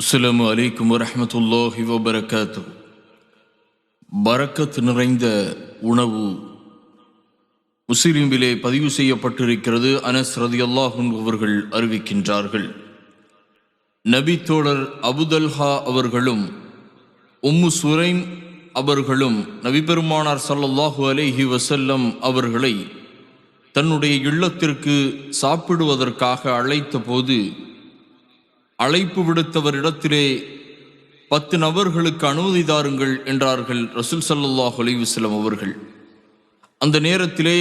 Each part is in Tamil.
அஸ்ஸலாமு அலைக்கும் வரஹ்மத்துல்லாஹி வபரகாத்து பரக்கத் நிறைந்த உணவு முஸ்லிமிலே பதிவு செய்யப்பட்டிருக்கிறது அனஸ் ரதி ரதியல்லாஹுன் அவர்கள் அறிவிக்கின்றார்கள். நபி தோழர் அபுதல்ஹா அவர்களும் உம்மு சுரைம் அவர்களும் நபிபெருமானார் சல்லல்லாஹு அலேஹி வசல்லம் அவர்களை தன்னுடைய இல்லத்திற்கு சாப்பிடுவதற்காக அழைத்த போது அழைப்பு விடுத்தவரிடத்திலே பத்து நபர்களுக்கு அனுமதி தாருங்கள் என்றார்கள் ரசூல் சல்லாஹ் அலிவுசலம் அவர்கள். அந்த நேரத்திலே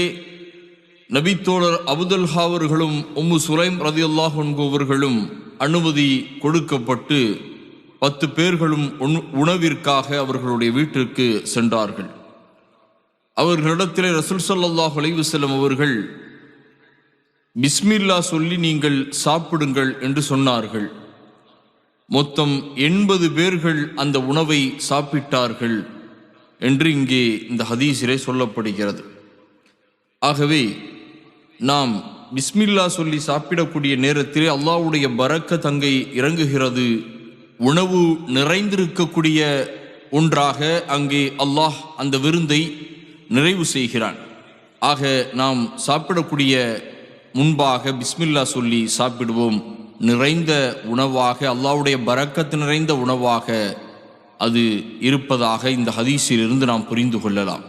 நபித்தோழர் அபுதல்ஹா அவர்களும் உம்மு சுலைம் ரதியல்லாஹு என்பவர்களும் அனுமதி கொடுக்கப்பட்டு பத்து பேர்களும் உண்- உணவிற்காக அவர்களுடைய வீட்டிற்கு சென்றார்கள். அவர்களிடத்திலே ரசூல் சல்லாஹ் அலிவுசலம் அவர்கள் பிஸ்மில்லா சொல்லி நீங்கள் சாப்பிடுங்கள் என்று சொன்னார்கள். மொத்தம் எண்பது பேர்கள் அந்த உணவை சாப்பிட்டார்கள் என்று இங்கே இந்த ஹதீஸிலே சொல்லப்படுகிறது. ஆகவே நாம் பிஸ்மில்லா சொல்லி சாப்பிடக்கூடிய நேரத்திலே அல்லாஹ்வுடைய பரக்க தங்கை இறங்குகிறது. உணவு நிறைந்திருக்கக்கூடிய ஒன்றாக அங்கே அல்லாஹ் அந்த விருந்தை நிறைவு செய்கிறான். ஆக நாம் சாப்பிடக்கூடிய முன்பாக பிஸ்மில்லா சொல்லி சாப்பிடுவோம். நிறைந்த உணவாக அல்லாவுடைய பரக்கத்து நிறைந்த உணவாக அது இருப்பதாக இந்த ஹதீஸிலிருந்து நாம் புரிந்து கொள்ளலாம்.